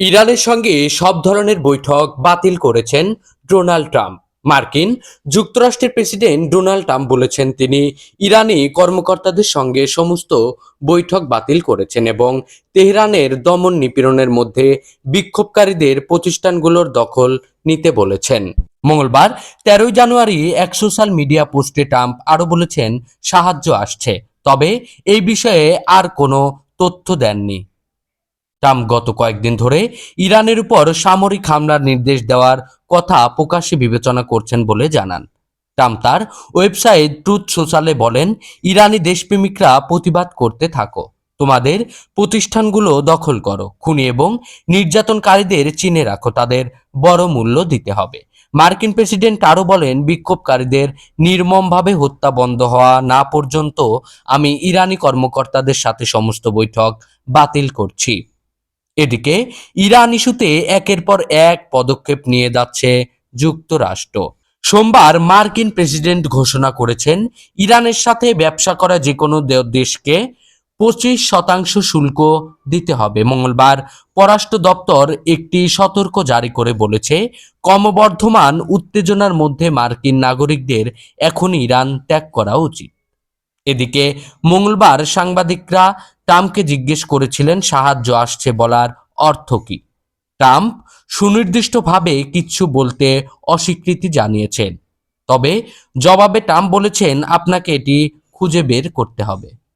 ইরানের সঙ্গে সব ধরনের বৈঠক বাতিল করেছেন ডোনাল্ড ট্রাম্প। মার্কিন যুক্তরাষ্ট্রের প্রেসিডেন্ট ডোনাল্ড ট্রাম্প বলেছেন তিনি ইরানি কর্মকর্তাদের সঙ্গে সমস্ত বৈঠক বাতিল করেছেন এবং তেহরানের দমন নিপীড়নের মধ্যে বিক্ষোভকারীদের প্রতিষ্ঠানগুলোর দখল নিতে বলেছেন। মঙ্গলবার তেরোই জানুয়ারি এক সোশ্যাল মিডিয়া পোস্টে ট্রাম্প আরও বলেছেন, সাহায্য আসছে। তবে এই বিষয়ে আর কোনো তথ্য দেননি। ট্রাম্প গত কয়েকদিন ধরে ইরানের উপর সামরিক হামলার নির্দেশ দেওয়ার কথা প্রকাশ্যে বিবেচনা করছেন বলে জানান। ট্রাম্প তার ওয়েবসাইট ট্রুথ সোশ্যালে বলেন, ইরানি দেশপ্রেমিকরা প্রতিবাদ করতে থাকো। তোমাদের প্রতিষ্ঠানগুলো দখল করো। খুনি এবং নির্যাতনকারীদের চিনে রাখো। তাদের বড় মূল্য দিতে হবে। মার্কিন প্রেসিডেন্ট আরও বলেন, বিক্ষোভকারীদের নির্মমভাবে হত্যা বন্ধ হওয়া না পর্যন্ত আমি ইরানি কর্মকর্তাদের সাথে সমস্ত বৈঠক বাতিল করছি। এদিকে ইরান ইস্যুতে একের পর এক পদক্ষেপ নিয়ে যাচ্ছে যুক্তরাষ্ট্র। সোমবার মার্কিন প্রেসিডেন্ট ঘোষণা করেছেন, ইরানের সাথে ব্যবসা করা যে কোনো দেশকে পঁচিশ শতাংশ শুল্ক দিতে হবে। মঙ্গলবার পররাষ্ট্র দপ্তর একটি সতর্ক জারি করে বলেছে, ক্রমবর্ধমান উত্তেজনার মধ্যে মার্কিন নাগরিকদের এখন ইরান ত্যাগ করা উচিত। এদিকে মঙ্গলবার সাংবাদিকরা ট্রাম্পকে জিজ্ঞেস করেছিলেন, সাহায্য আসছে বলার অর্থ কি? ট্রাম্প সুনির্দিষ্টভাবে কিচ্ছু বলতে অস্বীকৃতি জানিয়েছেন। তবে জবাবে ট্রাম্প বলেছেন, আপনাকে এটি খুঁজে বের করতে হবে।